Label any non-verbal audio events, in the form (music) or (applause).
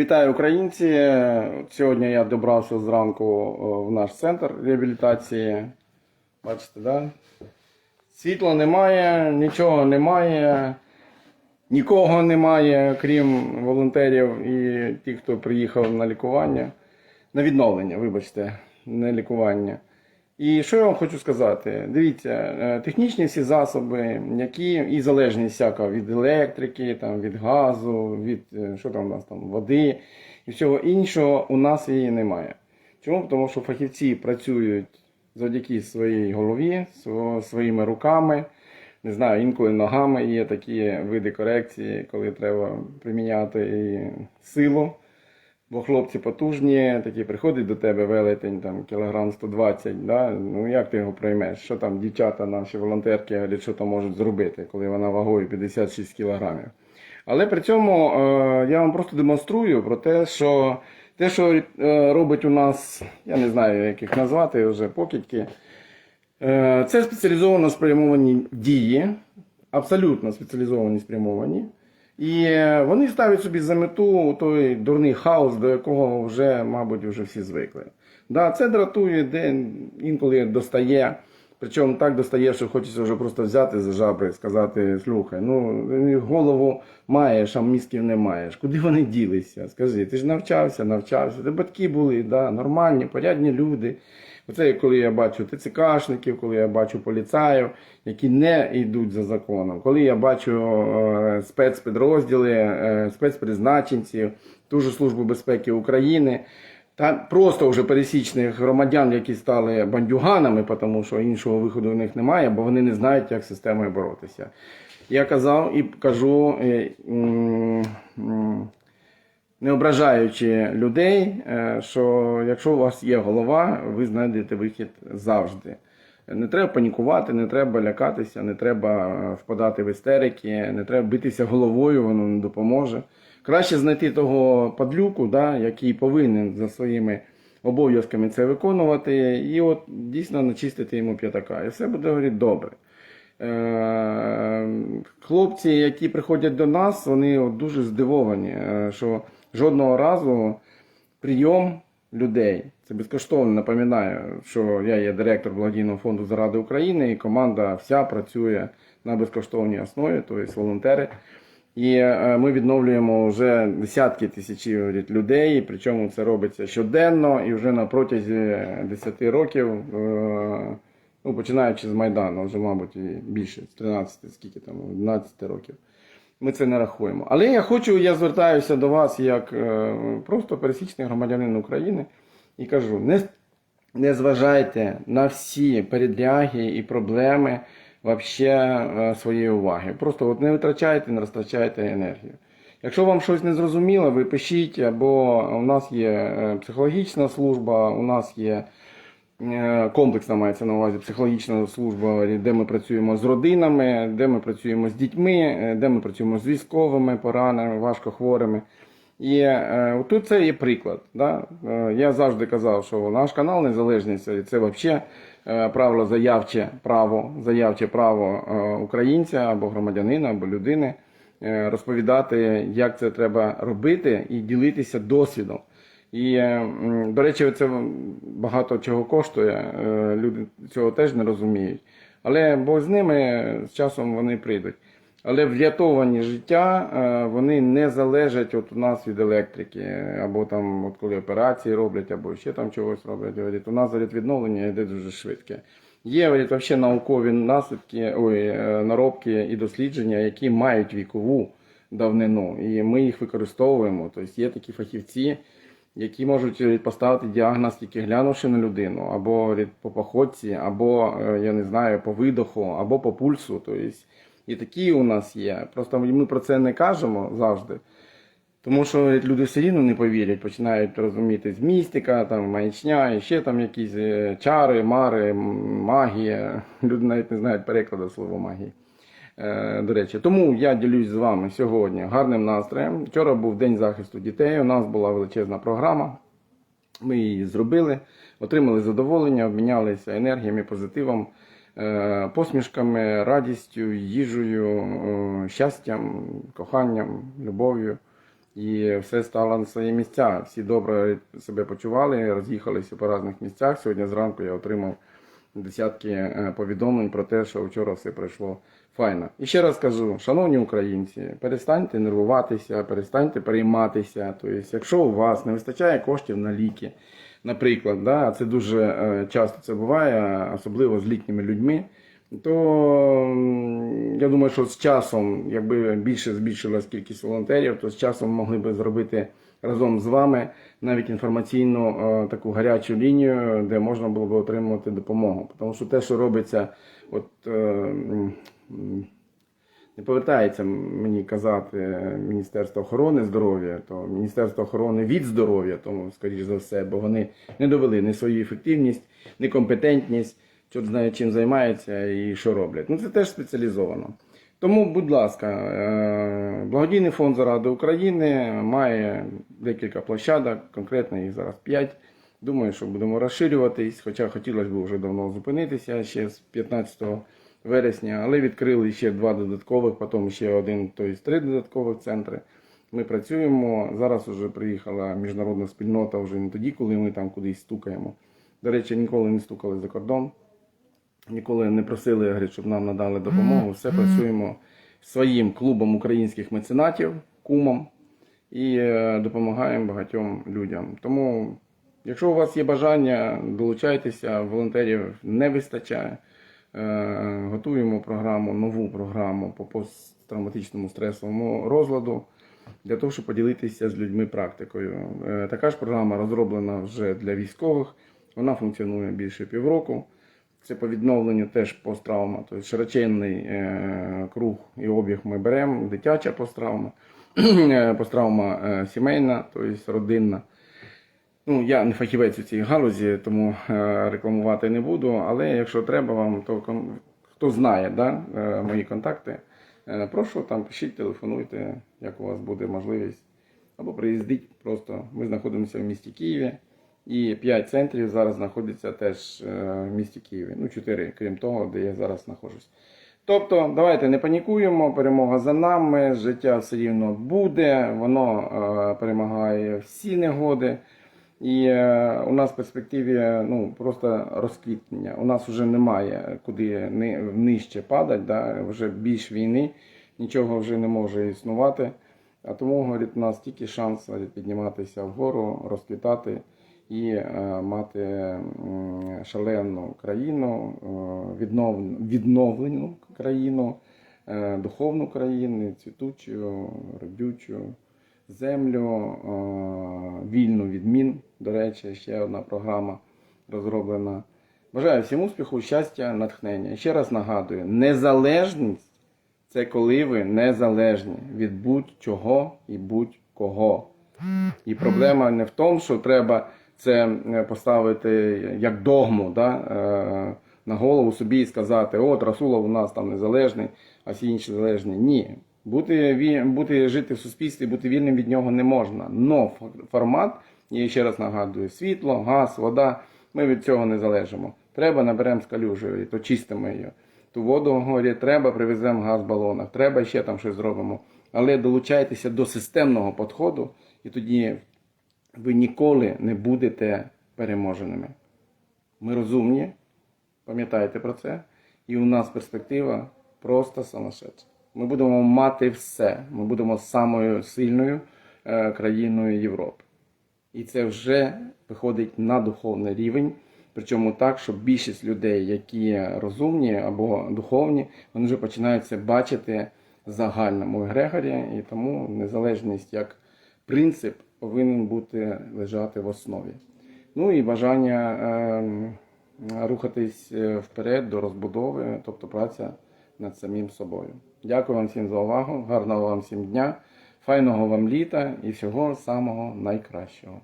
Вітаю українці! Сьогодні я добрався зранку е, в наш центр реабілітації. Бачите, да? Світла немає, нічого немає, нікого немає, крім волонтерів і тих, хто приїхав на лікування, на відновлення, вибачте, не лікування. І що я вам хочу сказати? Дивіться, е, технічні всі засоби, які і залежність всяка від електрики, там, від газу, від е, що там у нас там, води і всього іншого, у нас її немає. Чому? Тому що фахівці працюють завдяки своїй голові, своїми руками, не знаю, інколи ногами є такі види корекції, коли треба приміняти і силу. Бо хлопці потужні, такі приходять до тебе велетень, там кілограм 120, да? ну як ти його приймеш? Що там дівчата наші волонтерки говорять, що там можуть зробити, коли вона вагою 56 кілограмів. Але при цьому е, я вам просто демонструю про те, що те, що е, робить у нас, я не знаю, як їх назвати вже покидьки, е, це спеціалізовано спрямовані дії, абсолютно спеціалізовані спрямовані. І е, вони ставлять собі за мету той дурний хаос, до якого вже, мабуть, вже всі звикли. Да, це дратує, де інколи достає. Причому так достає, що хочеться вже просто взяти за жабри і сказати: слухай, ну голову маєш, а мізків не маєш. Куди вони ділися? Скажи, ти ж навчався, навчався, ти батьки були, да, нормальні, порядні люди. Оце коли я бачу ТЦКшників, коли я бачу поліцаїв, які не йдуть за законом, коли я бачу е, спецпідрозділи, е, спецпризначенців, ту ж Службу безпеки України, та просто вже пересічних громадян, які стали бандюганами, тому що іншого виходу у них немає, бо вони не знають, як з системою боротися. Я казав і кажу. Не ображаючи людей, е, що якщо у вас є голова, ви знайдете вихід завжди. Не треба панікувати, не треба лякатися, не треба е, впадати в істерики, не треба битися головою, воно не допоможе. Краще знайти того падлюку, да, який повинен за своїми обов'язками це виконувати, і от дійсно начистити йому п'ятака. І все буде говорити добре. Е, Хлопці, які приходять до нас, вони дуже здивовані, що жодного разу прийом людей. Це безкоштовно напоминаю, що я є директор благодійного фонду заради України, і команда вся працює на безкоштовній основі, тобто волонтери. І е, ми відновлюємо вже десятки тисяч людей, причому це робиться щоденно і вже на протязі 10 років, е, ну, починаючи з Майдану, вже, мабуть, більше, з 13, скільки там, 11 років. Ми це не рахуємо. Але я хочу, я звертаюся до вас як е, просто пересічний громадянин України і кажу: не, не зважайте на всі передряги і проблеми вообще е, своєї уваги. Просто от не витрачайте, не розтрачайте енергію. Якщо вам щось не зрозуміло, ви пишіть, або у нас є е, психологічна служба, у нас є комплексна мається на увазі психологічна служба, де ми працюємо з родинами, де ми працюємо з дітьми, е, де ми працюємо з військовими, пораненими, важкохворими. І е, тут це є приклад. Да? Е, я завжди казав, що наш канал Незалежність це, взагалі е, правило заявче право, заявче право е, українця або громадянина, або людини е, розповідати, як це треба робити, і ділитися досвідом. І, е, до речі, це багато чого коштує. е, Люди цього теж не розуміють. Але Бог з ними з часом вони прийдуть. Але врятовані життя е, вони не залежать от у нас від електрики, або там, от коли операції роблять, або ще там чогось роблять. Говорять, у нас говорять, відновлення йде дуже швидке. Є говорять, взагалі наукові наслідки, ой, е, наробки і дослідження, які мають вікову давнину, і ми їх використовуємо. Тобто є такі фахівці, які можуть поставити діагноз, тільки глянувши на людину, або по походці, або е, я не знаю, по видоху, або по пульсу. Тобто, і такі у нас є. Просто ми про це не кажемо завжди. Тому що люди все рівно не повірять, починають розуміти з містика, там, маячня, і ще там якісь е, чари, мари, магія. Люди навіть не знають перекладу слова магії. Е, До речі, тому я ділюсь з вами сьогодні гарним настроєм. Вчора був День захисту дітей. У нас була величезна програма. Ми її зробили, отримали задоволення, обмінялися енергіями, позитивом, е, посмішками, радістю, їжею, е, щастям, коханням, любов'ю. І все стало на свої місця. Всі добре себе почували, роз'їхалися по різних місцях. Сьогодні зранку я отримав десятки е, повідомлень про те, що вчора все пройшло файно. І ще раз кажу, шановні українці, перестаньте нервуватися, перестаньте перейматися. Тобто, якщо у вас не вистачає коштів на ліки, наприклад, да, це дуже е, часто це буває, особливо з літніми людьми. То я думаю, що з часом, якби більше збільшилась кількість волонтерів, то з часом могли би зробити разом з вами навіть інформаційну е, таку гарячу лінію, де можна було б отримувати допомогу. Тому що те, що робиться, от е, не повертається мені казати Міністерство охорони здоров'я, то Міністерство охорони від здоров'я, тому, скоріш за все, бо вони не довели ні свою ефективність, ні компетентність, чорт знає чим займаються і що роблять. Ну це теж спеціалізовано. Тому, будь ласка, е, благодійний фонд заради України має декілька площадок, конкретно їх зараз 5. Думаю, що будемо розширюватись, хоча хотілося б вже давно зупинитися ще з 15 вересня, але відкрили ще два додаткових, потім ще один, тобто три додаткових центри. Ми працюємо. Зараз вже приїхала міжнародна спільнота вже не тоді, коли ми там кудись стукаємо. До речі, ніколи не стукали за кордон, ніколи не просили, говорять, щоб нам надали допомогу. Все працюємо своїм клубом українських меценатів, кумом і е, допомагаємо багатьом людям. Тому, якщо у вас є бажання, долучайтеся, волонтерів не вистачає. Е, Готуємо програму, нову програму по посттравматичному стресовому розладу для того, щоб поділитися з людьми практикою. Е, Така ж програма розроблена вже для військових. Вона функціонує більше півроку. Це по відновленню теж посттравма, тобто широченний е, круг і обіг ми беремо, дитяча посттравма, (clears throat) е, посттравма е, сімейна, тобто родинна. Ну, я не фахівець у цій галузі, тому рекламувати не буду. Але якщо треба вам, то хто знає да, мої контакти, прошу там пишіть, телефонуйте, як у вас буде можливість. Або приїздіть просто. Ми знаходимося в місті Києві. І 5 центрів зараз знаходяться теж е, в місті Києві. Ну, 4, крім того, де я зараз знаходжусь. Тобто, давайте не панікуємо, перемога за нами, життя все рівно буде, воно е, перемагає всі негоди. І е, у нас в перспективі ну, просто розквітнення. У нас вже немає куди ни, нижче падати, да? вже більш війни, нічого вже не може існувати. А тому говорить, у нас тільки шанс говорить, підніматися вгору, розквітати і е, мати шалену країну, е, віднов, відновлену країну, е, духовну країну, цвітучу, родючу землю, вільну від мін. До речі, ще одна програма розроблена. Бажаю всім успіху, щастя, натхнення. Ще раз нагадую: незалежність це коли ви незалежні від будь-чого і будь-кого. І проблема не в тому, що треба це е, поставити як догму да, е, на голову собі і сказати, от Расулов у нас там незалежний, а всі інші залежні. Ні. Бути, бути, жити в суспільстві, бути вільним від нього не можна. Но формат, я ще раз нагадую, світло, газ, вода, ми від цього не залежимо. Треба наберемо з калюжею, то чистимо її. Ту воду говорять, треба, привеземо газ в балонах, треба ще там щось зробимо. Але долучайтеся до системного підходу, і тоді ви ніколи не будете переможеними. Ми розумні, пам'ятайте про це, і у нас перспектива просто самошедша. Ми будемо мати все. Ми будемо самою сильною е, країною Європи. І це вже виходить на духовний рівень. Причому так, що більшість людей, які розумні або духовні, вони вже починають це бачити загальному егрегорі, і тому незалежність як принцип повинен бути лежати в основі. Ну і бажання е, рухатись вперед до розбудови, тобто праця над самим собою. Дякую вам всім за увагу, гарного вам всім дня, файного вам літа і всього самого найкращого.